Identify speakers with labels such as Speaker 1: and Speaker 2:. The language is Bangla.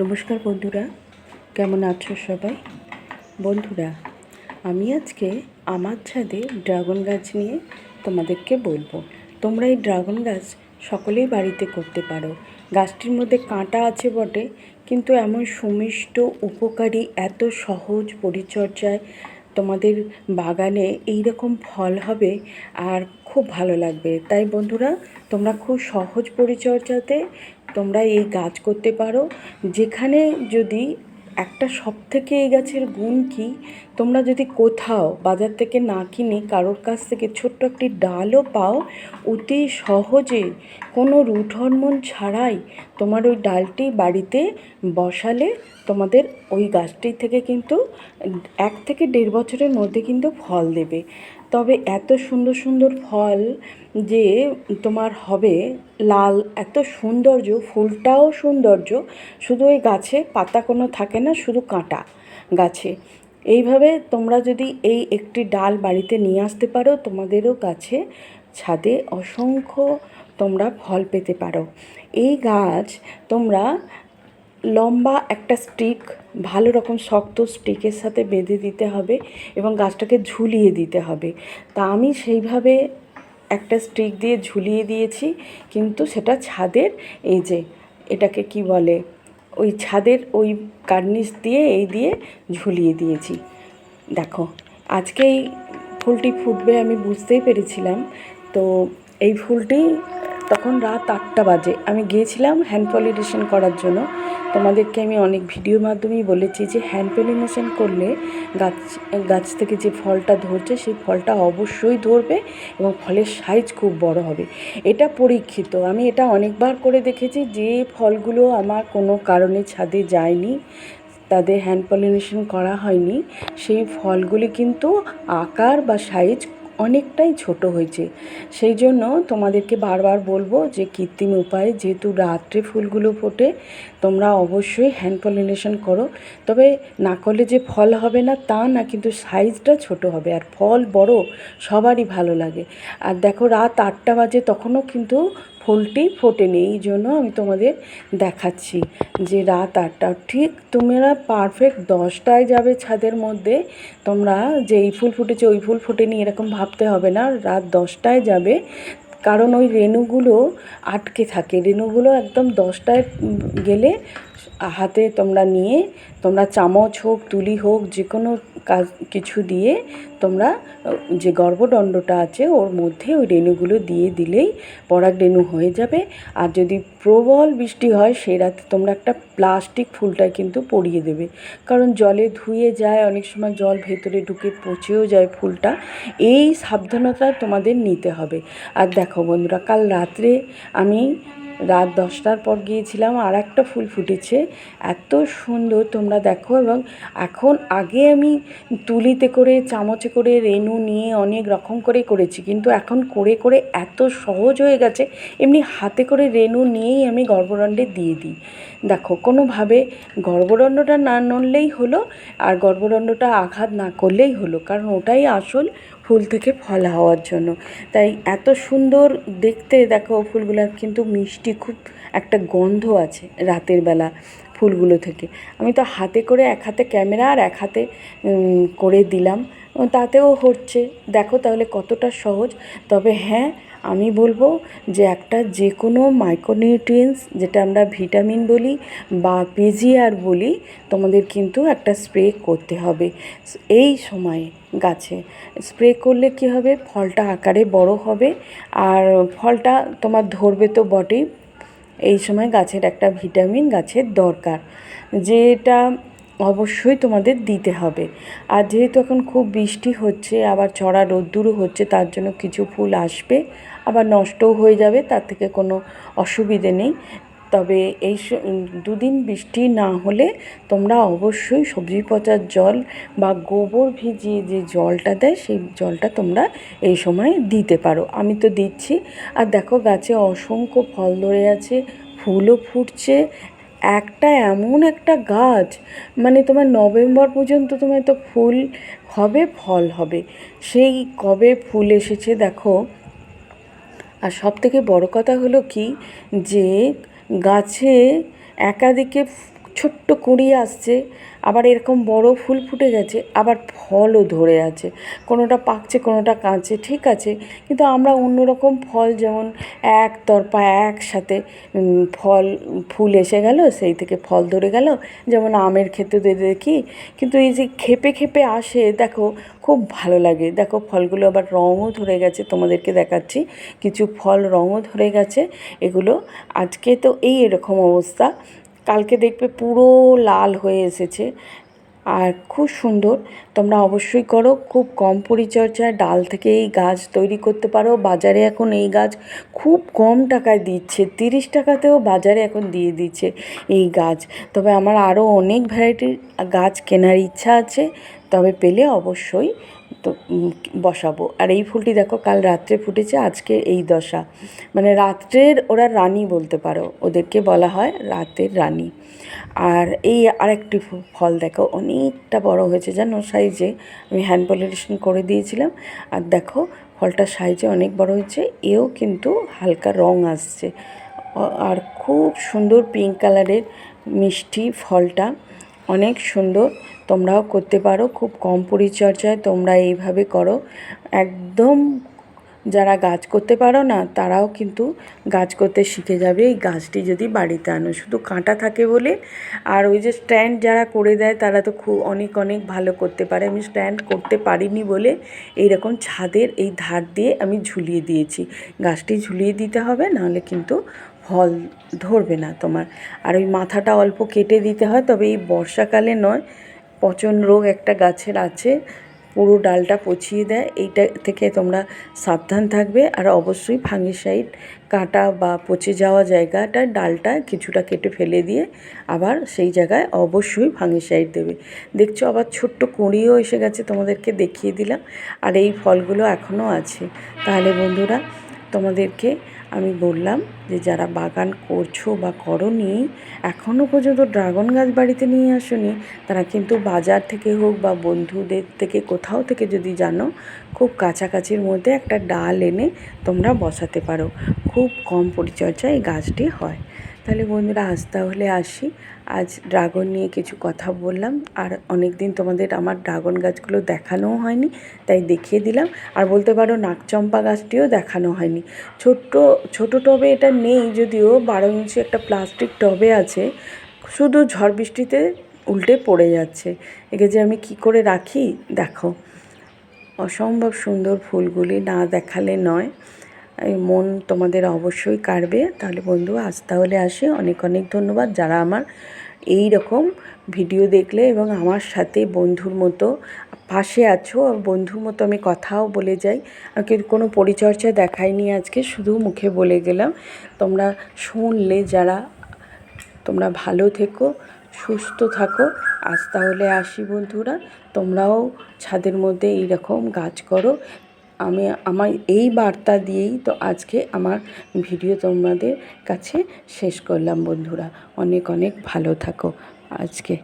Speaker 1: নমস্কার বন্ধুরা, কেমন আছো সবাই? বন্ধুরা, আমি আজকে আমার ছাদে ড্রাগন গাছ নিয়ে তোমাদেরকে বলব। তোমরা এই ড্রাগন গাছ সকলেই বাড়িতে করতে পারো। গাছটির মধ্যে কাঁটা আছে বটে, কিন্তু এমন সুমিষ্ট উপকারী এত সহজ পরিচর্যায় তোমাদের বাগানে এই রকম ফল হবে আর খুব ভালো লাগবে। তাই বন্ধুরা, তোমরা খুব সহজ পরিচর্যাতে তোমরা এই গাছ করতে পারো। যেখানে যদি একটা সব থেকে এই গাছের গুণ কি, তোমরা যদি কোথাও বাজার থেকে না কিনে কারোর কাছ থেকে ছোট্ট একটি ডালও পাও, অতি সহজে কোনো রুট হরমোন ছাড়াই তোমার ওই ডালটি বাড়িতে বসালে তোমাদের ওই গাছটি থেকে কিন্তু এক থেকে দেড় বছরের মধ্যে কিন্তু ফল দেবে। তবে এত সুন্দর সুন্দর ফল যে তোমার হবে লাল, এত সৌন্দর্য, ফুলটাও সৌন্দর্য। শুধু ওই গাছে পাতা কোনো থাকে না, শুধু কাঁটা গাছে। এইভাবে তোমরা যদি এই একটি ডাল বাড়িতে নিয়ে আসতে পারো, তোমাদেরও গাছে ছাদে অসংখ্য তোমরা ফল পেতে পারো। এই গাছ তোমরা লম্বা একটা স্টিক, ভালো রকম শক্ত স্টিকের সাথে বেঁধে দিতে হবে এবং গাছটাকে ঝুলিয়ে দিতে হবে। তা আমি সেইভাবে একটা স্টিক দিয়ে ঝুলিয়ে দিয়েছি, কিন্তু সেটা ছাদের এই যে, এটাকে কি বলে, ওই ছাদের ওই কার্নিশ দিয়ে এই দিয়ে ঝুলিয়ে দিয়েছি। দেখো, আজকে এই ফুলটি ফুটবে আমি বুঝতেই পেরেছিলাম। তো এই ফুলটি তখন রাত আটটা বাজে। আমি গিয়েছিলাম হ্যান্ড পলিনেশন করার জন্য। তোমাদেরকে আমি অনেক ভিডিওর মাধ্যমেই বলেছি যে হ্যান্ড পলিনেশন করলে গাছ গাছ থেকে যে ফলটা ধরছে, সেই ফলটা অবশ্যই ধরবে এবং ফলের সাইজ খুব বড় হবে। এটা পরীক্ষিত। আমি এটা অনেকবার করে দেখেছি যে ফলগুলো আমার কোনো কারণে ছাদে যায়নি, তাদের হ্যান্ড পলিনেশন করা হয়নি। সেই ফলগুলি কিন্তু আকার বা সাইজ অনেকটাই ছোট হয়েছে। সেই জন্য তোমাদেরকে বারবার বলব যে কৃত্রিম উপায়ে যেহেতু রাত্রে ফুলগুলো ফোটে, তোমরা অবশ্যই হ্যান্ড পলিনেশন করো। তবে না করলে যে ফল হবে না তা না, কিন্তু সাইজটা ছোট হবে আর ফল বড় সবারই ভালো লাগে। আর দেখো রাত আটটা বাজে তখনও কিন্তু ফুলটি ফোটেনি, এই জন্য আমি তোমাদের দেখাচ্ছি যে রাত আটটা। ঠিক তোমরা পারফেক্ট দশটায় যাবে ছাদের মধ্যে, তোমরা যে এই ফুল ফুটেছে, ওই ফুল ফোটেনি, এরকম ভাবতে হবে না। রাত দশটায় যাবে, কারণ ওই রেণুগুলো আটকে থাকে। রেণুগুলো একদম দশটায় গেলে হাতে তোমরা নিয়ে, তোমরা চামচ হোক, তুলি হোক যে কোনো কাজ, কিছু দিয়ে তোমরা যে গর্ভদণ্ডটা আছে, ওর মধ্যে ওই রেণুগুলো দিয়ে দিলেই পরাগ রেণু হয়ে যাবে। আর যদি প্রবল বৃষ্টি হয় সেই রাতে তোমরা একটা প্লাস্টিক ফুলটা কিন্তু পরিয়ে দেবে। কারণ জলে ধুয়ে যায়, অনেক সময় জল ভেতরে ঢুকে পচেও যায় ফুলটা। এই সাবধানতা তোমাদের নিতে হবে। আর দেখো বন্ধুরা, কাল রাত্রে আমি রাত দশটার পর গিয়েছিলাম, আর একটা ফুল ফুটেছে। এত সুন্দর তোমরা দেখো, এবং এখন আগে আমি তুলিতে করে, চামচে করে, রেনু নিয়ে অনেক রকম করে করেছি, কিন্তু এখন করে করে এত সহজ হয়ে গেছে, এমনি হাতে করে রেনু নিয়েই আমি গর্ভদণ্ডে দিয়ে দিই। দেখো, কোনোভাবে গর্ভদণ্ডটা না নড়লেই হলো, আর গর্ভদণ্ডটা আঘাত না করলেই হলো, কারণ ওটাই আসল ফুল থেকে ফল হওয়ার জন্য। তাই এত সুন্দর দেখতে দেখো ফুলগুলো কিন্তু মিষ্টি খুব একটা গন্ধ আছে রাতের বেলা ফুলগুলো থেকে। আমি তো হাতে করে এক হাতে ক্যামেরা আর এক হাতে করে দিলাম। তাতেও হচ্ছে। দেখো তাহলে কতটা সহজ। তবে হ্যাঁ আমি বলব যে একটা যে কোনো মাইক্রোনিউট্রিয়েন্টস যেটা আমরা ভিটামিন বলি বা পিজিআর বলি, তোমাদের কিন্তু একটা স্প্রে করতে হবে। এই সময়ে গাছে স্প্রে করলে কী হবে? ফলটা আকারে বড় হবে। আর ফলটা তোমার ধরবে তো বটেই। এই সময় গাছের একটা ভিটামিন গাছের দরকার, যেটা অবশ্যই তোমাদের দিতে হবে। আর যেহেতু এখন খুব বৃষ্টি হচ্ছে, আবার চড়া রোদ্দুরও হচ্ছে, তার জন্য কিছু ফুল আসবে। আবার নষ্টও হয়ে যাবে, তার থেকে কোনো অসুবিধে নেই। তবে এই দুদিন বৃষ্টি না হলে তোমরা অবশ্যই সবজি পচার জল বা গোবর ভিজিয়ে যে জলটা দেয়, সেই জলটা তোমরা এই সময় দিতে পারো। আমি তো দিচ্ছি। আর দেখো গাছে অসংখ্য ফল ধরে আছে, ফুলও ফুটছে। একটা এমন একটা গাছ মানে তোমার নভেম্বর পর্যন্ত তোমার তো ফুল হবে, ফল হবে। সেই কবে ফুল এসেছে দেখো আর সব থেকে বড়ো কথা হলো কি যে গাছে একাধিকে ছোট্ট কুঁড়ি আসছে, আবার এরকম বড় ফুল ফুটে গেছে, আবার ফলও ধরে আছে। কোনোটা পাকছে, কোনোটা কাঁচছে ঠিক আছে। কিন্তু আমরা অন্যরকম ফল যেমন এক তরপা একসাথে ফল, ফুল এসে গেল, সেই থেকে ফল ধরে গেল, যেমন আমের ক্ষেত্রে দেখি কিন্তু এই যে খেপে খেপে আসে, দেখো, খুব ভালো লাগে। দেখো, ফলগুলো আবার রঙও ধরে গেছে, তোমাদেরকে দেখাচ্ছি। কিছু ফল রঙও ধরে গেছে, এগুলো আজকে তো এই এরকম অবস্থা। কালকে দেখবে পুরো লাল হয়ে এসেছে। আর খুব সুন্দর। তোমরা অবশ্যই করো, খুব কম পরিচর্যায় ডাল থেকে এই গাছ তৈরি করতে পারো। বাজারে এখন এই গাছ খুব কম টাকায় দিচ্ছে, তিরিশ টাকাতেও বাজারে এখন দিয়ে দিচ্ছে এই গাছ। তবে আমার আরও অনেক ভ্যারাইটির গাছ কেনার ইচ্ছা আছে, তবে পেলে অবশ্যই তো বসাবো। আর এই ফুলটি দেখো, কাল রাত্রে ফুটেছে, আজকে এই দশা। মানে রাত্রের ওরা রানী বলতে পারো, ওদেরকে বলা হয় রাতের রানী। আর এই আরেকটি ফল দেখো, অনেকটা বড় হয়েছে, জানো সাইজে। আমি হ্যান্ড পলিনেশন করে দিয়েছিলাম। আর দেখো ফলটা সাইজে অনেক বড় হয়েছে, এও কিন্তু হালকা রং আসছে। আর খুব সুন্দর পিঙ্ক কালারের মিষ্টি ফলটা। অনেক সুন্দর। তোমরাও করতে পারো, খুব কম পরিচর্যায় তোমরা এইভাবে করো। একদম যারা গাছ করতে পারো না, তারাও কিন্তু গাছ করতে শিখে যাবে। এই গাছটি যদি বাড়িতে আনো, শুধু কাঁটা থাকে বলে। আর ওই যে স্ট্যান্ড যারা করে দেয়, তারা তো খুব অনেক অনেক ভালো করতে পারে। আমি স্ট্যান্ড করতে পারিনি বলে এইরকম ছাদের এই ধার দিয়ে আমি ঝুলিয়ে দিয়েছি। গাছটি ঝুলিয়ে দিতে হবে, নাহলে কিন্তু ফল ধরবে না তোমার। আর ওই মাথাটা অল্প কেটে দিতে হয়, তবে এই বর্ষাকালে নয়, পচন রোগ একটা গাছের আছে, পুরো ডালটা পচিয়ে দেয়, এইটা থেকে তোমরা সাবধান থাকবে। আর অবশ্যই ফাঙ্গিসাইড কাটা বা পচে যাওয়া জায়গাটা, ডালটা কিছুটা কেটে ফেলে দিয়ে আবার সেই জায়গায় অবশ্যই ফাঙ্গিসাইড দেবে। দেখছ আবার ছোট্ট কুঁড়িও এসে গেছে, তোমাদেরকে দেখিয়ে দিলাম। আর এই ফলগুলো এখনও আছে। তাহলে বন্ধুরা, তোমাদেরকে আমি বললাম যে যারা বাগান করছ বা করনি এখনও পর্যন্ত ড্রাগন গাছ বাড়িতে নিয়ে আসোনি, তারা কিন্তু বাজার থেকে হোক বা বন্ধুদের থেকে, কোথাও থেকে যদি জানো, খুব কাছাকাছির মধ্যে একটা ডাল এনে তোমরা বসাতে পারো। খুব কম পরিচর্যায় এই গাছটি হয়। তাহলে বন্ধুরা আজ তাহলে আসি। আজ ড্রাগন নিয়ে কিছু কথা বললাম। আর অনেক দিন তোমাদের আমার ড্রাগন গাছগুলো দেখানোও হয়নি, তাই দেখিয়ে দিলাম। আর বলতে পারো নাকচম্পা গাছটিও দেখানো হয়নি। ছোট্ট, ছোট টবে এটা নেই যদিও, বারো ইঞ্চি একটা প্লাস্টিক টবে আছে। শুধু ঝড় বৃষ্টিতে উল্টে পড়ে যাচ্ছে। একে যে আমি কি করে রাখি? দেখো। অসম্ভব সুন্দর ফুলগুলি না দেখালে নয়। মন তোমাদের অবশ্যই কাড়বে। তাহলে বন্ধু আজ তাহলে আসি। অনেক অনেক ধন্যবাদ যারা আমার এই রকম ভিডিও দেখলে এবং আমার সাথে বন্ধুর মতো পাশে আছো। বন্ধুর মতো আমি কথাও বলে যাই। আর কিন্তু কোনো পরিচর্যা দেখাইনি আজকে, শুধু মুখে বলে গেলাম। তোমরা শুনলে যারা, তোমরা ভালো থেকো, সুস্থ থাকো। আজ তাহলে আসি বন্ধুরা। তোমরাও ছাদের মধ্যে এই রকম গাছ করো। আমি আমার এই বার্তা দিয়েই তো আজকে আমার ভিডিও তোমাদের কাছে শেষ করলাম বন্ধুরা। অনেক অনেক ভালো থাকো আজকে।